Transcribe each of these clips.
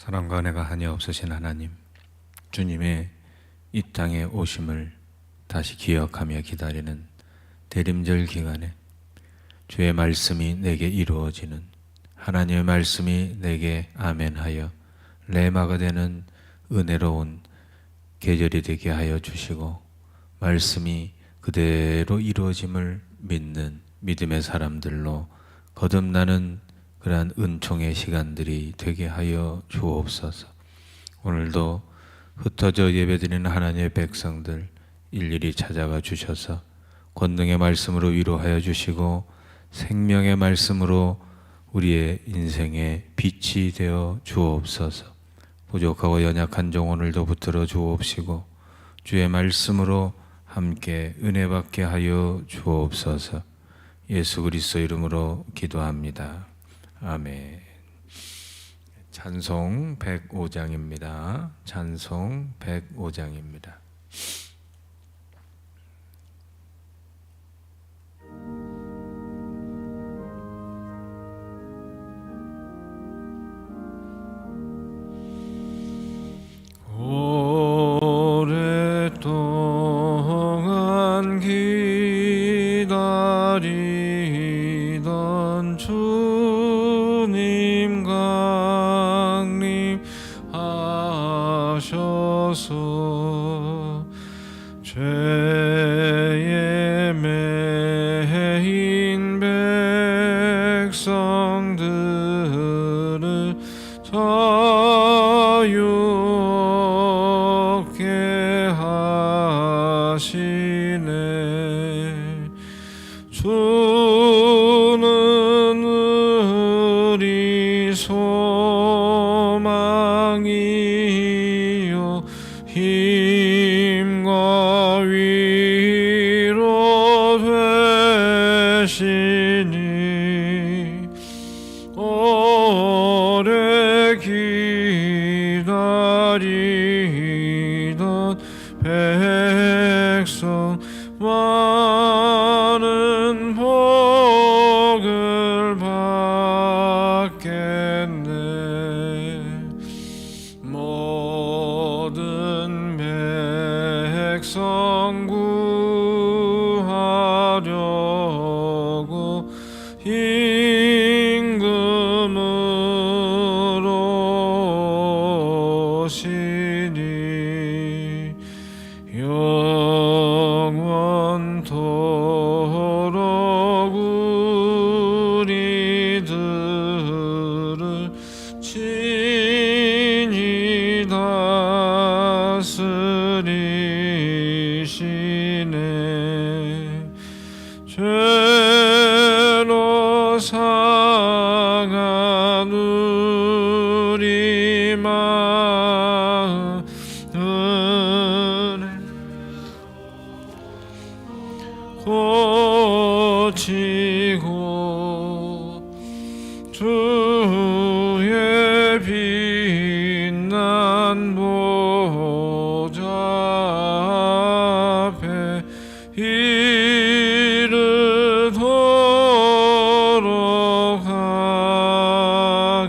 사랑과 은혜가 한이 없으신 하나님, 주님의 이 땅에 오심을 다시 기억하며 기다리는 대림절 기간에 주의 말씀이 내게 이루어지는 하나님의 말씀이 내게 아멘하여 레마가 되는 은혜로운 계절이 되게 하여 주시고 말씀이 그대로 이루어짐을 믿는 믿음의 사람들로 거듭나는 그러한 은총의 시간들이 되게 하여 주옵소서. 오늘도 흩어져 예배드리는 하나님의 백성들 일일이 찾아가 주셔서 권능의 말씀으로 위로하여 주시고 생명의 말씀으로 우리의 인생의 빛이 되어 주옵소서. 부족하고 연약한 종 오늘도 붙들어 주옵시고 주의 말씀으로 함께 은혜 받게 하여 주옵소서. 예수 그리스도 이름으로 기도합니다. 아멘. 찬송 105장입니다. 찬송 105장입니다. 오랫동안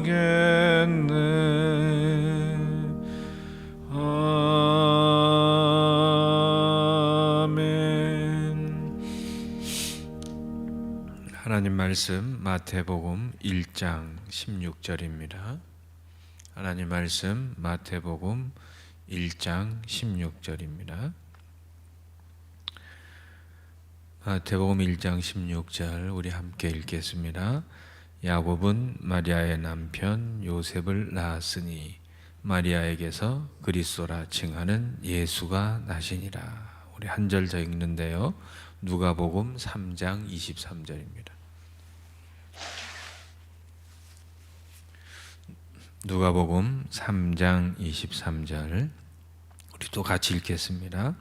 하겠네 아멘 하나님 말씀 마태복음 1장 16절입니다. 하나님 말씀 마태복음 1장 16절입니다. 마태복음 1장 16절 우리 함께 읽겠습니다. 야곱은 마리아의 남편 요셉을 낳았으니 마리아에게서 그리스도라 칭하는 예수가 나시니라. 우리 한 절 더 읽는데요. 누가복음 3장 23절입니다. 누가복음 3장 23절 우리 또 같이 읽겠습니다.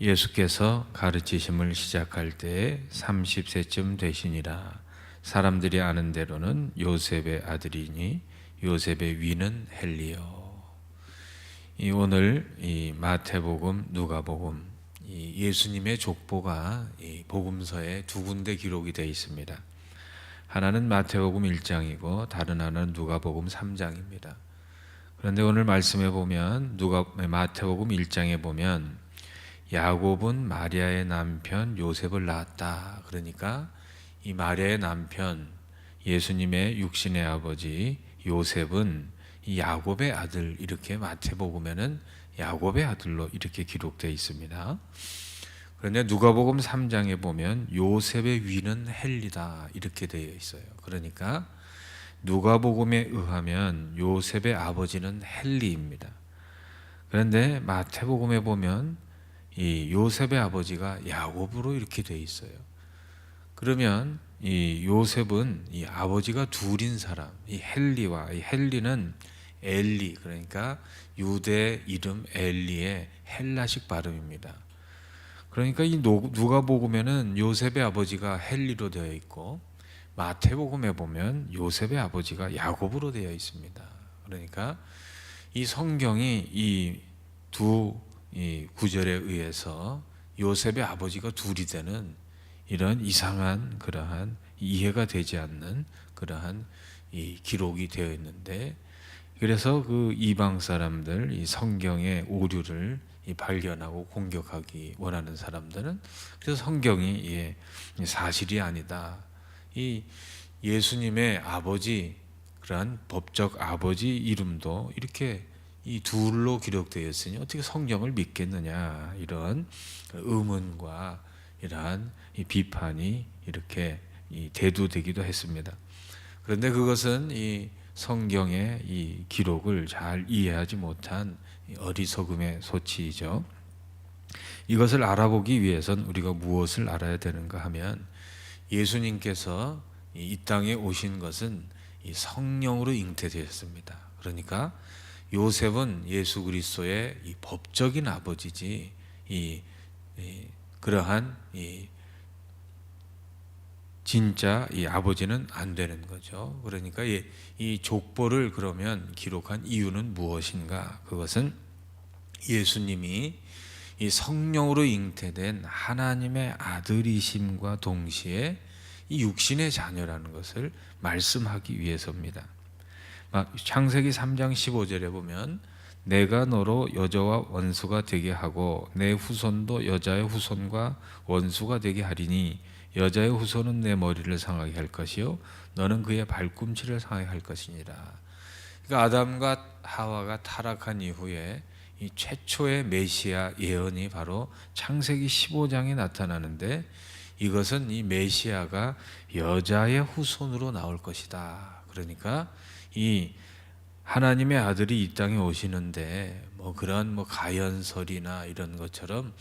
예수께서 가르치심을 시작할 때에 30세쯤 되시니라. 사람들이 아는 대로는 요셉의 아들이니 요셉의 위는 헬리요. 이 오늘 이 마태복음, 누가복음 이 예수님의 족보가 이 복음서에 두 군데 기록이 되어 있습니다. 하나는 마태복음 1장이고 다른 하나는 누가복음 3장입니다. 그런데 오늘 말씀해 보면 누가 마태복음 1장에 보면 야곱은 마리아의 남편 요셉을 낳았다. 그러니까 이 마리아의 남편 예수님의 육신의 아버지 요셉은 이 야곱의 아들 이렇게 마태복음에는 야곱의 아들로 이렇게 기록되어 있습니다. 그런데 누가복음 3장에 보면 요셉의 위는 헬리다 이렇게 되어 있어요. 그러니까 누가복음에 의하면 요셉의 아버지는 헬리입니다. 그런데 마태복음에 보면 이 요셉의 아버지가 야곱으로 이렇게 되어 있어요. 그러면 이 요셉은 이 아버지가 둘인 사람, 이 헬리와 이 헬리는 엘리 그러니까 유대 이름 엘리의 헬라식 발음입니다. 그러니까 이 누가복음에는 요셉의 아버지가 헬리로 되어 있고 마태복음에 보면 요셉의 아버지가 야곱으로 되어 있습니다. 그러니까 이 성경이 이두 구절에 의해서 요셉의 아버지가 둘이 되는 이런 이상한 그러한 이해가 되지 않는 그러한 이 기록이 되어 있는데 그래서 그 이방 사람들 이 성경의 오류를 발견하고 공격하기 원하는 사람들은 그래서 성경이 예, 사실이 아니다. 이 예수님의 아버지 그러한 법적 아버지 이름도 이렇게 이 둘로 기록되어 있으니 어떻게 성경을 믿겠느냐 이런 의문과 이러한 비판이 이렇게 대두되기도 했습니다. 그런데 그것은 이 성경의 이 기록을 잘 이해하지 못한 어리석음의 소치이죠. 이것을 알아보기 위해선 우리가 무엇을 알아야 되는가 하면 예수님께서 이 땅에 오신 것은 성령으로 잉태되었습니다. 그러니까 요셉은 예수 그리스도의 법적인 아버지지 이, 이 그러한 이 진짜 이 아버지는 안 되는 거죠. 그러니까 이, 이 족보를 그러면 기록한 이유는 무엇인가? 그것은 예수님이 이 성령으로 잉태된 하나님의 아들이심과 동시에 이 육신의 자녀라는 것을 말씀하기 위해서입니다. 창세기 3장 15절에 보면 내가 너로 여자와 원수가 되게 하고 내 후손도 여자의 후손과 원수가 되게 하리니 여자의 후손은 내 머리를 상하게 할 것이요 너는 그의 발꿈치를 상하게 할 것이니라. 그러니까 아담과 하와가 타락한 이후에 이 최초의 메시아 예언이 바로 창세기 15장에 나타나는데 이것은 이 메시아가 여자의 후손으로 나올 것이다. 그러니까 이 하나님의 아들이 이 땅에 오시는데 뭐 그런 뭐 가연설이나 이런 것처럼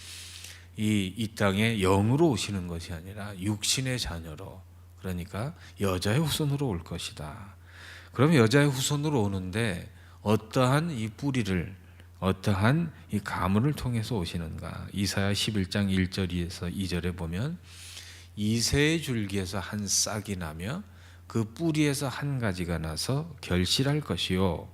이, 이 땅에 영으로 오시는 것이 아니라 육신의 자녀로 그러니까 여자의 후손으로 올 것이다. 그럼 여자의 후손으로 오는데 어떠한 이 뿌리를 어떠한 이 가문을 통해서 오시는가? 이사야 11장 1절에서 2절에 보면 이새의 줄기에서 한 싹이 나며 그 뿌리에서 한 가지가 나서 결실할 것이요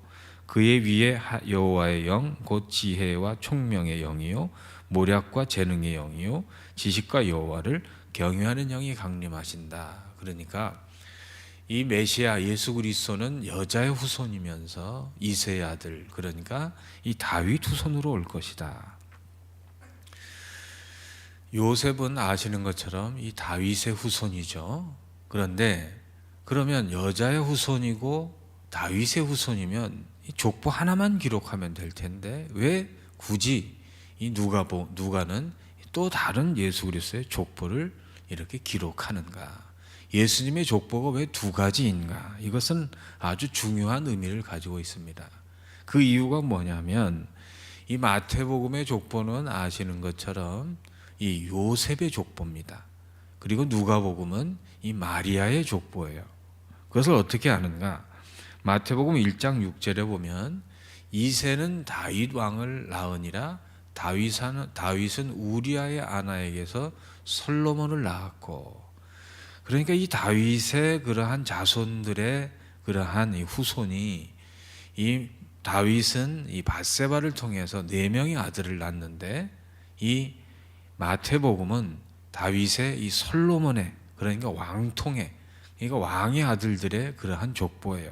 그의 위에 여호와의 영 곧 지혜와 총명의 영이요 모략과 재능의 영이요 지식과 여호와를 경외하는 영이 강림하신다. 그러니까 이 메시아 예수 그리스도는 여자의 후손이면서 이세의 아들 그러니까 이 다윗 후손으로 올 것이다. 요셉은 아시는 것처럼 이 다윗의 후손이죠. 그런데 그러면 여자의 후손이고 다윗의 후손이면 족보 하나만 기록하면 될 텐데 왜 굳이 이 누가 누가는 또 다른 예수 그리스도의 족보를 이렇게 기록하는가? 예수님의 족보가 왜 두 가지인가? 이것은 아주 중요한 의미를 가지고 있습니다. 그 이유가 뭐냐면 이 마태복음의 족보는 아시는 것처럼 이 요셉의 족보입니다. 그리고 누가복음은 이 마리아의 족보예요. 그것을 어떻게 아는가? 마태복음 1장 6절에 보면 이세는 다윗 왕을 낳으니라 다윗은 다윗은 우리아의 아나에게서 솔로몬을 낳았고 그러니까 이 다윗의 그러한 자손들의 그러한 이 후손이 이 다윗은 이 바세바를 통해서 네 명의 아들을 낳는데 이 마태복음은 다윗의 이 솔로몬의 그러니까 왕통의 그러니까 왕의 아들들의 그러한 족보예요.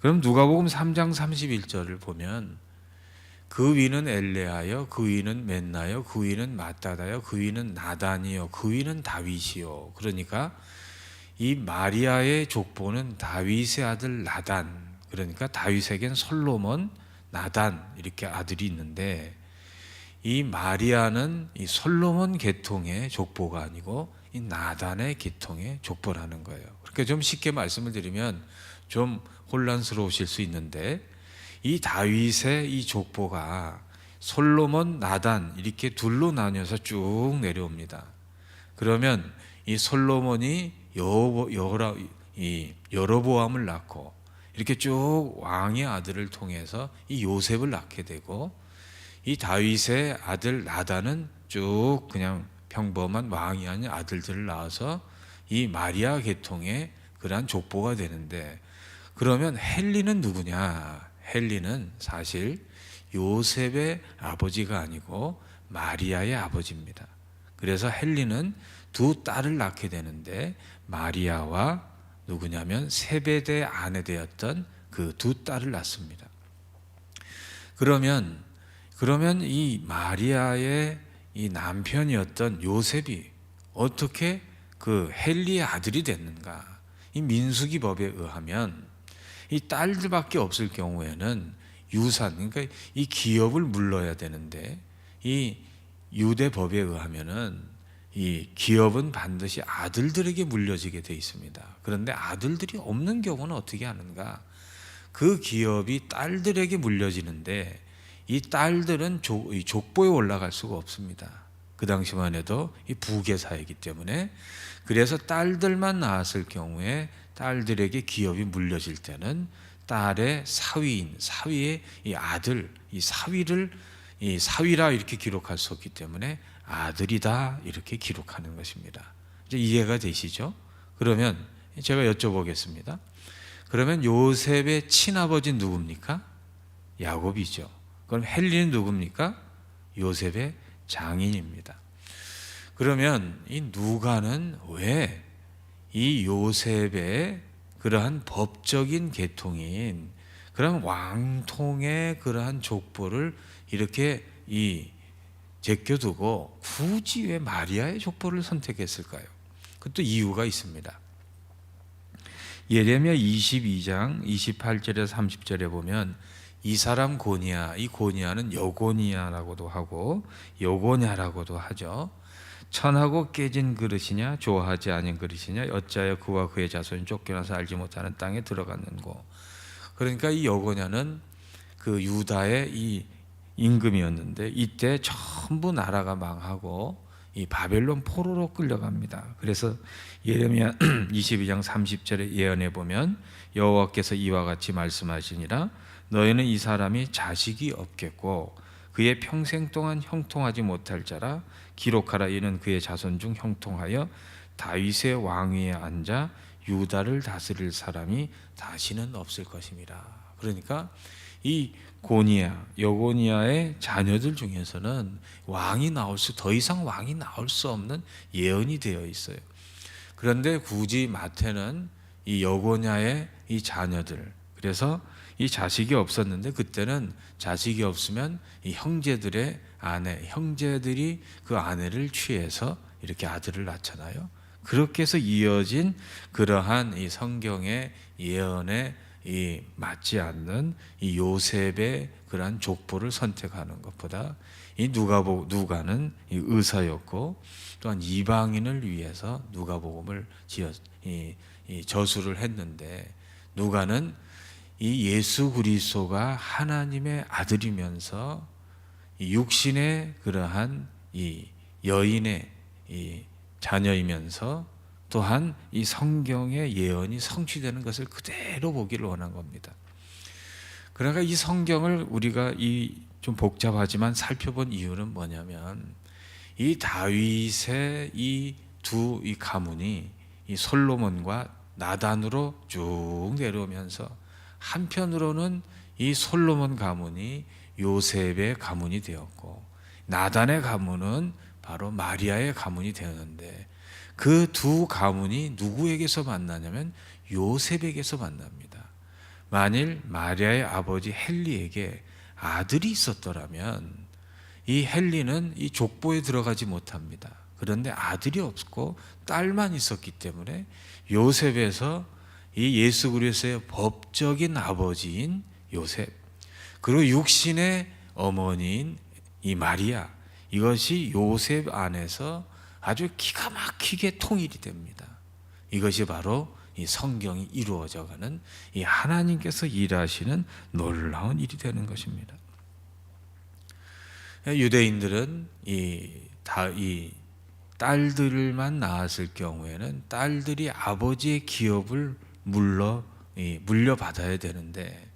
그럼 누가복음 3장 31절을 보면 그 위는 엘레하여 그 위는 맨나요 그 위는 마따다요 그 위는 나단이요 그 위는 다윗이요 그러니까 이 마리아의 족보는 다윗의 아들 나단 그러니까 다윗에겐 솔로몬 나단 이렇게 아들이 있는데 이 마리아는 이 솔로몬 계통의 족보가 아니고 이 나단의 계통의 족보라는 거예요. 그러니까 좀 쉽게 말씀을 드리면 좀 혼란스러우실 수 있는데 이 다윗의 이 족보가 솔로몬 나단 이렇게 둘로 나뉘어서 쭉 내려옵니다. 그러면 이 솔로몬이 여호 여호라 이 여로보암을 낳고 이렇게 쭉 왕의 아들을 통해서 이 요셉을 낳게 되고 이 다윗의 아들 나단은 쭉 그냥 평범한 왕이 아닌 아들들을 낳아서 이 마리아 계통의 그러한 족보가 되는데 그러면 헨리는 누구냐? 헨리는 사실 요셉의 아버지가 아니고 마리아의 아버지입니다. 그래서 헨리는 두 딸을 낳게 되는데 마리아와 누구냐면 세베대 아내 되었던 그 두 딸을 낳습니다. 그러면 그러면 이 마리아의 이 남편이었던 요셉이 어떻게 그 헨리의 아들이 됐는가? 이 민수기 법에 의하면 이 딸들밖에 없을 경우에는 유산 그러니까 이 기업을 물러야 되는데 이 유대 법에 의하면은 이 기업은 반드시 아들들에게 물려지게 돼 있습니다. 그런데 아들들이 없는 경우는 어떻게 하는가? 그 기업이 딸들에게 물려지는데 이 딸들은 족, 이 족보에 올라갈 수가 없습니다. 그 당시만 해도 이 부계사이기 때문에 그래서 딸들만 낳았을 경우에 딸들에게 기업이 물려질 때는 딸의 사위인 사위의 이 아들 이 사위를 이 사위라 이렇게 기록할 수 없기 때문에 아들이다 이렇게 기록하는 것입니다. 이제 이해가 되시죠? 그러면 제가 여쭤보겠습니다. 그러면 요셉의 친아버지 누굽니까? 야곱이죠. 그럼 헬리는 누굽니까? 요셉의 장인입니다. 그러면 이 누가는 왜 이 요셉의 그러한 법적인 계통인 그런 왕통의 그러한 족보를 이렇게 이 제껴두고 굳이 왜 마리아의 족보를 선택했을까요? 그것도 이유가 있습니다. 예레미야 22장 28절에서 30절에 보면 이 사람 고니야, 이 고니야는 여고니야라고도 하고 여고냐라고도 하죠. 천하고 깨진 그릇이냐, 좋아하지 않은 그릇이냐, 어찌하여 그와 그의 자손이 쫓겨나서 알지 못하는 땅에 들어갔는고. 그러니까 이 여고냐는 그 유다의 이 임금이었는데 이때 전부 나라가 망하고 이 바벨론 포로로 끌려갑니다. 그래서 예레미야 22장 30절에 예언해 보면 여호와께서 이와 같이 말씀하시니라 너희는 이 사람이 자식이 없겠고 그의 평생 동안 형통하지 못할 자라 기록하라 이는 그의 자손 중 형통하여 다윗의 왕위에 앉아 유다를 다스릴 사람이 다시는 없을 것입니다. 그러니까 이 고니아, 여고니아의 자녀들 중에서는 왕이 나올 수 더 이상 왕이 나올 수 없는 예언이 되어 있어요. 그런데 굳이 마태는 이 여고냐의 이 자녀들 그래서 이 자식이 없었는데 그때는 자식이 없으면 이 형제들의 아내, 형제들이 그 아내를 취해서 이렇게 아들을 낳잖아요. 그렇게 해서 이어진 그러한 이 성경의 예언에 이 맞지 않는 이 요셉의 그러한 족보를 선택하는 것보다 이 누가보 누가는 이 의사였고 또한 이방인을 위해서 누가복음을 지어 이, 이 저수를 했는데 누가는 이 예수 그리스도가 하나님의 아들이면서 이 육신의 그러한 이 여인의 이 자녀이면서 또한 이 성경의 예언이 성취되는 것을 그대로 보기를 원한 겁니다. 그러니까 이 성경을 우리가 이 좀 복잡하지만 살펴본 이유는 뭐냐면 이 다윗의 이 두이 가문이 이 솔로몬과 나단으로 쭉 내려오면서 한편으로는 이 솔로몬 가문이 요셉의 가문이 되었고 나단의 가문은 바로 마리아의 가문이 되었는데 그 두 가문이 누구에게서 만나냐면 요셉에게서 만납니다. 만일 마리아의 아버지 헨리에게 아들이 있었더라면 이 헨리는 이 족보에 들어가지 못합니다. 그런데 아들이 없고 딸만 있었기 때문에 요셉에서 이 예수 그리스도의 법적인 아버지인 요셉 그리고 육신의 어머니인 이 마리아 이것이 요셉 안에서 아주 기가 막히게 통일이 됩니다. 이것이 바로 이 성경이 이루어져가는 이 하나님께서 일하시는 놀라운 일이 되는 것입니다. 유대인들은 이 다 이 딸들만 낳았을 경우에는 딸들이 아버지의 기업을 물러 이 물려받아야 되는데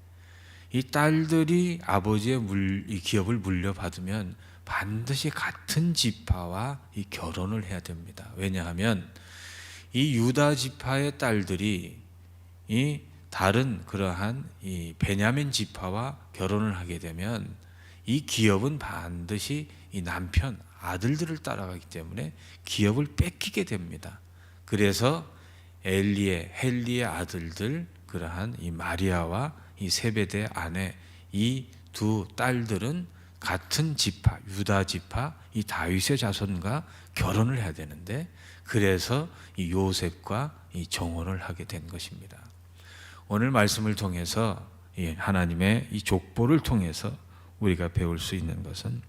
이 딸들이 아버지의 물, 이 기업을 물려받으면 반드시 같은 지파와 이 결혼을 해야 됩니다. 왜냐하면 이 유다 지파의 딸들이 이 다른 그러한 이 베냐민 지파와 결혼을 하게 되면 이 기업은 반드시 이 남편 아들들을 따라가기 때문에 기업을 뺏기게 됩니다. 그래서 엘리의 헬리의 아들들 그러한 이 마리아와 이 세베대 아내 이 두 딸들은 같은 지파 유다 지파 이 다윗의 자손과 결혼을 해야 되는데 그래서 이 요셉과 이 정혼을 하게 된 것입니다. 오늘 말씀을 통해서 이 하나님의 이 족보를 통해서 우리가 배울 수 있는 것은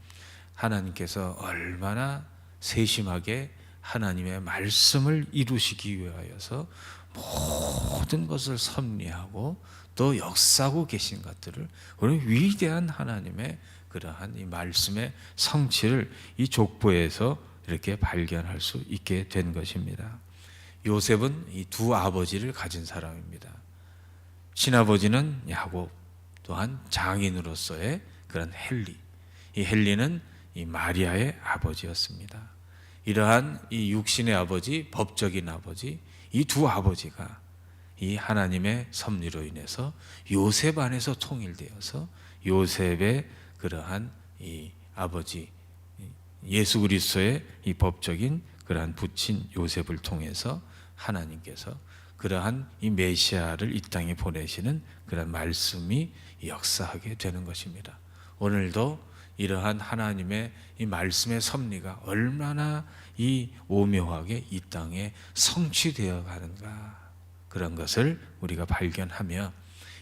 하나님께서 얼마나 세심하게 하나님의 말씀을 이루시기 위하여서 모든 것을 섭리하고 또 역사하고 계신 것들을 우리 위대한 하나님의 그러한 이 말씀의 성취를 이 족보에서 이렇게 발견할 수 있게 된 것입니다. 요셉은 이 두 아버지를 가진 사람입니다. 친아버지는 야곱, 또한 장인으로서의 그런 헬리. 이 헬리는 이 마리아의 아버지였습니다. 이러한 이 육신의 아버지, 법적인 아버지, 이 두 아버지가 이 하나님의 섭리로 인해서 요셉 안에서 통일되어서 요셉의 그러한 이 아버지 예수 그리스도의 이 법적인 그러한 부친 요셉을 통해서 하나님께서 그러한 이 메시아를 이 땅에 보내시는 그런 말씀이 역사하게 되는 것입니다. 오늘도 이러한 하나님의 이 말씀의 섭리가 얼마나 이 오묘하게 이 땅에 성취되어 가는가. 그런 것을 우리가 발견하며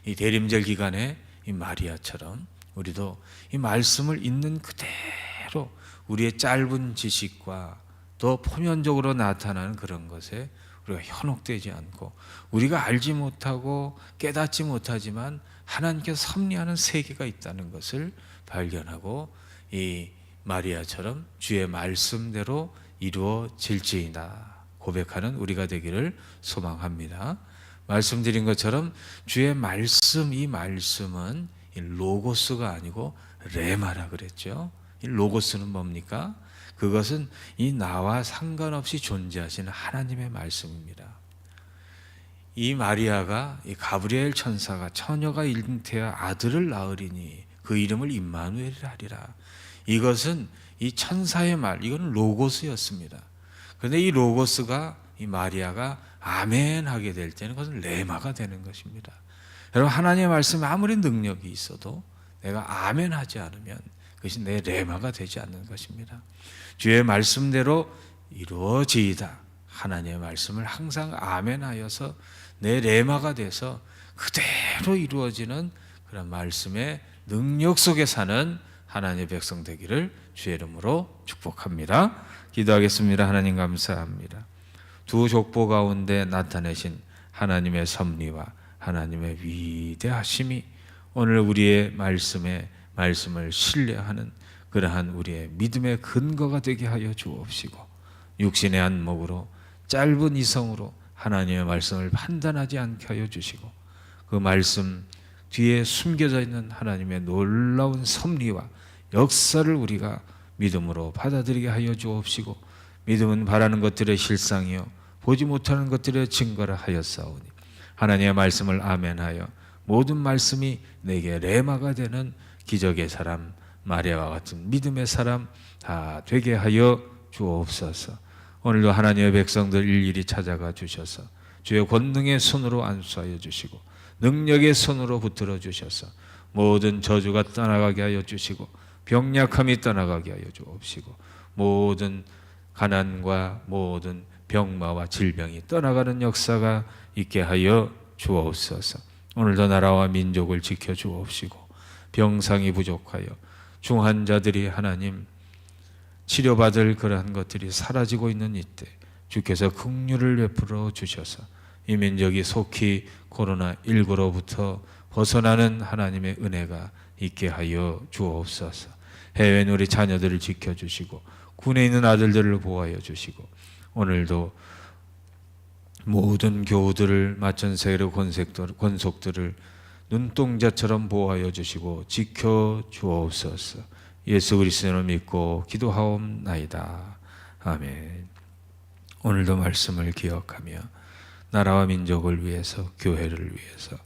이 대림절 기간에 이 마리아처럼 우리도 이 말씀을 있는 그대로 우리의 짧은 지식과 또 표면적으로 나타나는 그런 것에 우리가 현혹되지 않고 우리가 알지 못하고 깨닫지 못하지만 하나님께서 섭리하는 세계가 있다는 것을 발견하고 이 마리아처럼 주의 말씀대로 이루어질지이다 고백하는 우리가 되기를 소망합니다. 말씀드린 것처럼 주의 말씀 이 말씀은 로고스가 아니고 레마라 그랬죠. 이 로고스는 뭡니까? 그것은 이 나와 상관없이 존재하시는 하나님의 말씀입니다. 이 마리아가 이 가브리엘 천사가 처녀가 잉태하 아들을 낳으리니 그 이름을 임마누엘이라 하리라. 이것은 이 천사의 말, 이건 로고스였습니다. 그런데 이 로고스가 이 마리아가 아멘 하게 될 때는 그것은 레마가 되는 것입니다. 여러분 하나님의 말씀에 아무리 능력이 있어도 내가 아멘 하지 않으면 그것이 내 레마가 되지 않는 것입니다. 주의 말씀대로 이루어지이다. 하나님의 말씀을 항상 아멘하여서 내 레마가 돼서 그대로 이루어지는 그런 말씀의 능력 속에 사는 하나님의 백성 되기를 주의 이름으로 축복합니다. 기도하겠습니다. 하나님 감사합니다. 두 족보 가운데 나타내신 하나님의 섭리와 하나님의 위대하심이 오늘 우리의 말씀에 말씀을 신뢰하는 그러한 우리의 믿음의 근거가 되게 하여 주옵시고 육신의 안목으로 짧은 이성으로 하나님의 말씀을 판단하지 않게 하여 주시고 그 말씀 뒤에 숨겨져 있는 하나님의 놀라운 섭리와 역사를 우리가 믿음으로 받아들이게 하여 주옵시고 믿음은 바라는 것들의 실상이요 보지 못하는 것들의 증거를 하였사오니 하나님의 말씀을 아멘하여 모든 말씀이 내게 레마가 되는 기적의 사람 마리아와 같은 믿음의 사람 다 되게 하여 주옵소서. 오늘도 하나님의 백성들 일일이 찾아가 주셔서 주의 권능의 손으로 안수하여 주시고 능력의 손으로 붙들어 주셔서 모든 저주가 떠나가게 하여 주시고 병약함이 떠나가게 하여 주옵시고 모든 가난과 모든 병마와 질병이 떠나가는 역사가 있게 하여 주옵소서. 오늘도 나라와 민족을 지켜 주옵시고 병상이 부족하여 중환자들이 하나님 치료받을 그러한 것들이 사라지고 있는 이때 주께서 긍휼을 베풀어 주셔서 이 민족이 속히 코로나 19로부터 벗어나는 하나님의 은혜가 있게 하여 주옵소서. 해외 우리 자녀들을 지켜 주시고 군에 있는 아들들을 보호하여 주시고 오늘도 모든 교우들을 마천세계의 권색들, 권속들을 눈동자처럼 보호하여 주시고 지켜 주옵소서. 예수 그리스도를 믿고 기도하옵나이다. 아멘. 오늘도 말씀을 기억하며 나라와 민족을 위해서 교회를 위해서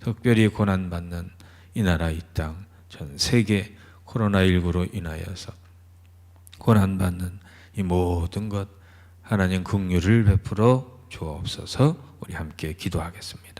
특별히 고난 받는 이 나라 이 땅 전 세계 코로나 19로 인하여서 고난 받는 이 모든 것 하나님 긍휼을 베풀어 주옵소서. 우리 함께 기도하겠습니다.